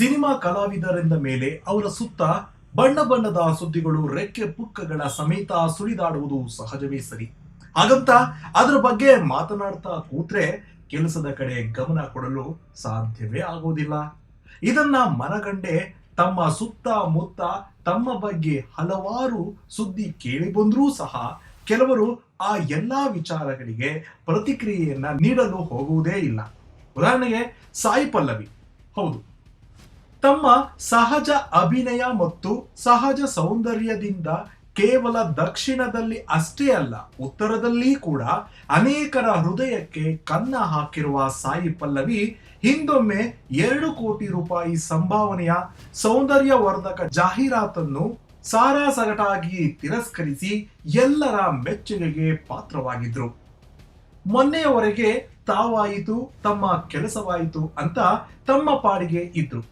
Cinema ಕಲಾವಿದರಿಂದ ಮೇಲೆ ಅವರ ಸುತ್ತ ಬಣ್ಣ ಬಣ್ಣದ ಸುದ್ದಿಗಳು, ರೆಕ್ಕೆ ಪುಕ್ಕಗಳ ಸಮೇತ ಸುಳಿದಾಡುವುದು ಸಹಜವೇ ಸರಿ. ಹಾಗಂತ ಅದರ ಬಗ್ಗೆ ಮಾತನಾಡ್ತಾ ಕೂತ್ರೆ ಕೆಲಸದ ಕಡೆ ಗಮನ ಕೊಡಲು ಸಾಧ್ಯವೇ ಆಗೋದಿಲ್ಲ. ಇದನ್ನ ಮನಗಂಡೆ ತಮ್ಮ ಸುತ್ತ ಮುತ್ತ ತಮ್ಮ ಬಗ್ಗೆ ಹಲವಾರು ಸುದ್ದಿ ಕೇಳಿ ಬಂದ್ರೂ ಸಹ ಕೆಲವರು ಆ ಎಲ್ಲಾ ವಿಚಾರಗಳಿಗೆ ಪ್ರತಿಕ್ರಿಯೆಯನ್ನ ನೀಡಲು ಹೋಗುವುದೇ ಇಲ್ಲ. ಉದಾಹರಣೆಗೆ ಸಾಯಿ ಪಲ್ಲವಿ. ಹೌದು. ತಮ್ಮ ಸಹಜ ಅಭಿನಯ ಮತ್ತು ಸಹಜ ಸೌಂದರ್ಯದಿಂದ ಕೇವಲ ದಕ್ಷಿಣದಲ್ಲಿ ಅಷ್ಟೇ ಅಲ್ಲ, ಉತ್ತರದಲ್ಲಿ ಕೂಡ ಅನೇಕರ ಹೃದಯಕ್ಕೆ ಕನ್ನ ಹಾಕಿರುವ ಸಾಯಿ ಪಲ್ಲವಿ ಹಿಂದೊಮ್ಮೆ ಎರಡು ಕೋಟಿ ರೂಪಾಯಿ ಸಂಭಾವನೆಯ ಸೌಂದರ್ಯವರ್ಧಕ ಜಾಹೀರಾತನ್ನು ಸಾರಾಸಗಟಾಗಿ ತಿರಸ್ಕರಿಸಿ ಎಲ್ಲರ ಮೆಚ್ಚುಗೆಗೆ ಪಾತ್ರವಾಗಿದ್ರು. ಮೊನ್ನೆಯವರೆಗೆ ತಾವಾಯಿತು, ತಮ್ಮ ಕೆಲಸವಾಯಿತು ಅಂತ ತಮ್ಮ ಪಾಡಿಗೆ ಇದ್ರು.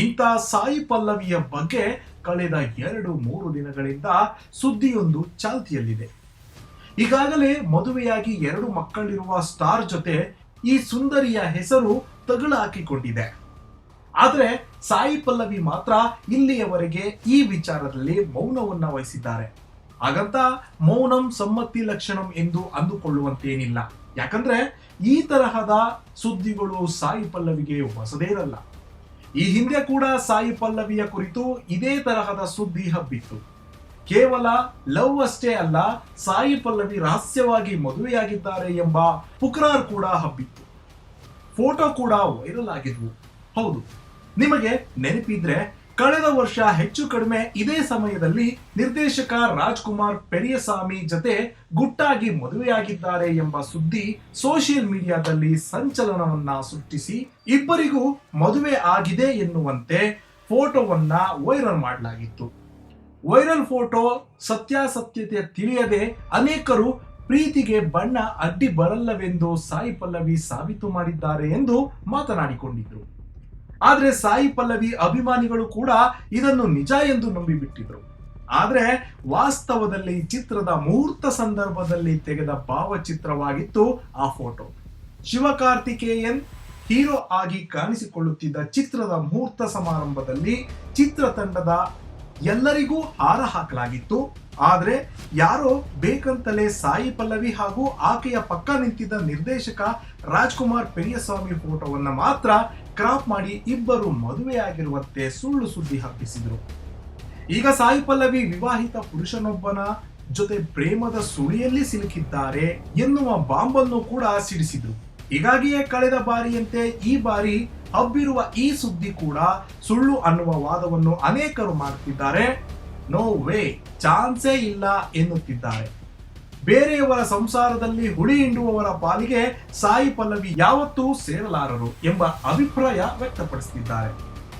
ಇಂಥ ಸಾಯಿ ಪಲ್ಲವಿಯ ಬಗ್ಗೆ ಕಳೆದ ಎರಡು ಮೂರು ದಿನಗಳಿಂದ ಸುದ್ದಿಯೊಂದು ಚಾಲ್ತಿಯಲ್ಲಿದೆ. ಈಗಾಗಲೇ ಮದುವೆಯಾಗಿ ಎರಡು ಮಕ್ಕಳಿರುವ ಸ್ಟಾರ್ ಜೊತೆ ಈ ಸುಂದರಿಯ ಹೆಸರು ತಗಲು ಹಾಕಿಕೊಂಡಿದೆ ಆದ್ರೆ ಸಾಯಿ ಪಲ್ಲವಿ ಮಾತ್ರ ಇಲ್ಲಿಯವರೆಗೆ ಈ ವಿಚಾರದಲ್ಲಿ ಮೌನವನ್ನ ವಹಿಸಿದ್ದಾರೆ. ಹಾಗಂತ ಮೌನಂ ಸಮ್ಮತಿ ಲಕ್ಷಣಂ ಎಂದು ಅಂದುಕೊಳ್ಳುವಂತೇನಿಲ್ಲ. ಯಾಕಂದ್ರೆ ಈ ತರಹದ ಸುದ್ದಿಗಳು ಸಾಯಿ ಪಲ್ಲವಿಗೆ ಹೊಸದೇನಲ್ಲ ಈ ಹಿಂದೆ ಕೂಡ ಸಾಯಿ ಪಲ್ಲವಿಯ ಕುರಿತು ಇದೇ ತರಹದ ಸುದ್ದಿ ಹಬ್ಬಿತ್ತು. ಕೇವಲ ಲವ್ ಅಷ್ಟೇ ಅಲ್ಲ, ಸಾಯಿ ಪಲ್ಲವಿ ರಹಸ್ಯವಾಗಿ ಮದುವೆಯಾಗಿದ್ದಾರೆ ಎಂಬ ಪುಕ್ರಾರ್ ಕೂಡ ಹಬ್ಬಿತ್ತು. ಫೋಟೋ ಕೂಡ ವೈರಲ್ ಆಗಿದ್ವು. ಹೌದು, ನಿಮಗೆ ನೆನಪಿದ್ರೆ ಕಳೆದ ವರ್ಷ ಹೆಚ್ಚು ಕಡಿಮೆ ಇದೇ ಸಮಯದಲ್ಲಿ ನಿರ್ದೇಶಕ ರಾಜ್ಕುಮಾರ್ ಪೆರಿಯಸ್ವಾಮಿ ಜತೆ ಗುಟ್ಟಾಗಿ ಮದುವೆಯಾಗಿದ್ದಾರೆ ಎಂಬ ಸುದ್ದಿ ಸೋಷಿಯಲ್ ಮೀಡಿಯಾದಲ್ಲಿ ಸಂಚಲನವನ್ನ ಸೃಷ್ಟಿಸಿ ಇಬ್ಬರಿಗೂ ಮದುವೆ ಆಗಿದೆ ಎನ್ನುವಂತೆ ಫೋಟೋವನ್ನ ವೈರಲ್ ಮಾಡಲಾಗಿತ್ತು. ವೈರಲ್ ಫೋಟೋ ಸತ್ಯಾಸತ್ಯತೆ ತಿಳಿಯದೆ ಅನೇಕರು ಪ್ರೀತಿಗೆ ಬಣ್ಣ ಅಡ್ಡಿ ಬರಲ್ಲವೆಂದು ಸಾಯಿ ಪಲ್ಲವಿ ಸಾಬೀತು ಮಾಡಿದ್ದಾರೆ ಎಂದು ಮಾತನಾಡಿಕೊಂಡಿದ್ರು. ಆದ್ರೆ ಸಾಯಿ ಪಲ್ಲವಿ ಅಭಿಮಾನಿಗಳು ಕೂಡ ಇದನ್ನು ನಿಜ ಎಂದು ನಂಬಿಬಿಟ್ಟಿದ್ರು. ಆದ್ರೆ ವಾಸ್ತವದಲ್ಲಿ ಚಿತ್ರದ ಮುಹೂರ್ತ ಸಂದರ್ಭದಲ್ಲಿ ತೆಗೆದ ಭಾವಚಿತ್ರವಾಗಿತ್ತು ಆ ಫೋಟೋ. ಶಿವಕಾರ್ತಿಕೇಯನ್ ಹೀರೋ ಆಗಿ ಕಾಣಿಸಿಕೊಳ್ಳುತ್ತಿದ್ದ ಚಿತ್ರದ ಮುಹೂರ್ತ ಸಮಾರಂಭದಲ್ಲಿ ಚಿತ್ರತಂಡದ ಎಲ್ಲರಿಗೂ ಹಾರ ಹಾಕಲಾಗಿತ್ತು. ಆದ್ರೆ ಯಾರೋ ಬೇಕಂತಲೇ ಸಾಯಿ ಪಲ್ಲವಿ ಹಾಗೂ ಆಕೆಯ ಪಕ್ಕ ನಿಂತಿದ್ದ ನಿರ್ದೇಶಕ ರಾಜ್ಕುಮಾರ್ ಪೆರಿಯಸ್ವಾಮಿ ಫೋಟೋವನ್ನ ಮಾತ್ರ ಕ್ರಾಪ್ ಮಾಡಿ ಇಬ್ಬರು ಮದುವೆಯಾಗಿರುವಂತೆ ಸುಳ್ಳು ಸುದ್ದಿ ಹಬ್ಬಿಸಿದರು. ಈಗ ಸಾಯಿ ಪಲ್ಲವಿ ವಿವಾಹಿತ ಪುರುಷನೊಬ್ಬನ ಜೊತೆ ಪ್ರೇಮದ ಸುಳಿಯಲ್ಲಿ ಸಿಲುಕಿದ್ದಾರೆ ಎನ್ನುವ ಬಾಂಬನ್ನು ಕೂಡ ಸಿಡಿಸಿದ್ರು. ಹೀಗಾಗಿಯೇ ಕಳೆದ ಬಾರಿಯಂತೆ ಈ ಬಾರಿ ಹಬ್ಬಿರುವ ಈ ಸುದ್ದಿ ಕೂಡ ಸುಳ್ಳು ಅನ್ನುವ ವಾದವನ್ನು ಅನೇಕರು ಮಾಡುತ್ತಿದ್ದಾರೆ ನೋ ವೇ ಚಾನ್ಸೇ ಇಲ್ಲ ಎನ್ನುತ್ತಿದ್ದಾರೆ. ಬೇರೆಯವರ ಸಂಸಾರದಲ್ಲಿ ಹುಳಿ ಹಿಂಡುವವರ ಪಾಲಿಗೆ ಸಾಯಿ ಪಲ್ಲವಿ ಯಾವತ್ತೂ ಸೇರಲಾರರು ಎಂಬ ಅಭಿಪ್ರಾಯ ವ್ಯಕ್ತಪಡಿಸುತ್ತಿದ್ದಾರೆ.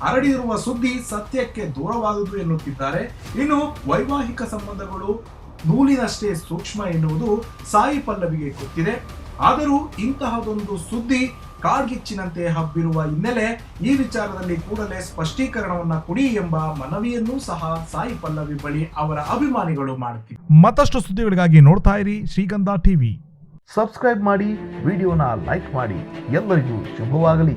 ಹರಡಿರುವ ಸುದ್ದಿ ಸತ್ಯಕ್ಕೆ ದೂರವಾದುದು ಎನ್ನುತ್ತಿದ್ದಾರೆ. ಇನ್ನು ವೈವಾಹಿಕ ಸಂಬಂಧಗಳು ನೂಲಿನಷ್ಟೇ ಸೂಕ್ಷ್ಮ ಎನ್ನುವುದು ಸಾಯಿ ಪಲ್ಲವಿಗೆ ಗೊತ್ತಿದೆ. ಆದರೂ ಇಂತಹದೊಂದು ಸುದ್ದಿ ಕಾಡ್ಗಿಚ್ಚಿನಂತೆ ಹಬ್ಬಿರುವ ಹಿನ್ನೆಲೆ ಈ ವಿಚಾರದಲ್ಲಿ ಕೂಡಲೇ ಸ್ಪಷ್ಟೀಕರಣವನ್ನ ಕೊಡಿ ಎಂಬ ಮನವಿಯನ್ನೂ ಸಹ ಸಾಯಿ ಪಲ್ಲವಿ ಬಳಿ ಅವರ ಅಭಿಮಾನಿಗಳು ಮಾಡುತ್ತಿದ್ದಾರೆ. ಮತ್ತಷ್ಟು ಸುದ್ದಿಗಳಿಗಾಗಿ ನೋಡ್ತಾ ಇರಿ ಶ್ರೀಗಂಧ ಟಿವಿ. ಸಬ್ಸ್ಕ್ರೈಬ್ ಮಾಡಿ ವಿಡಿಯೋನ ಲೈಕ್ ಮಾಡಿ ಎಲ್ಲರಿಗೂ ಶುಭವಾಗಲಿ.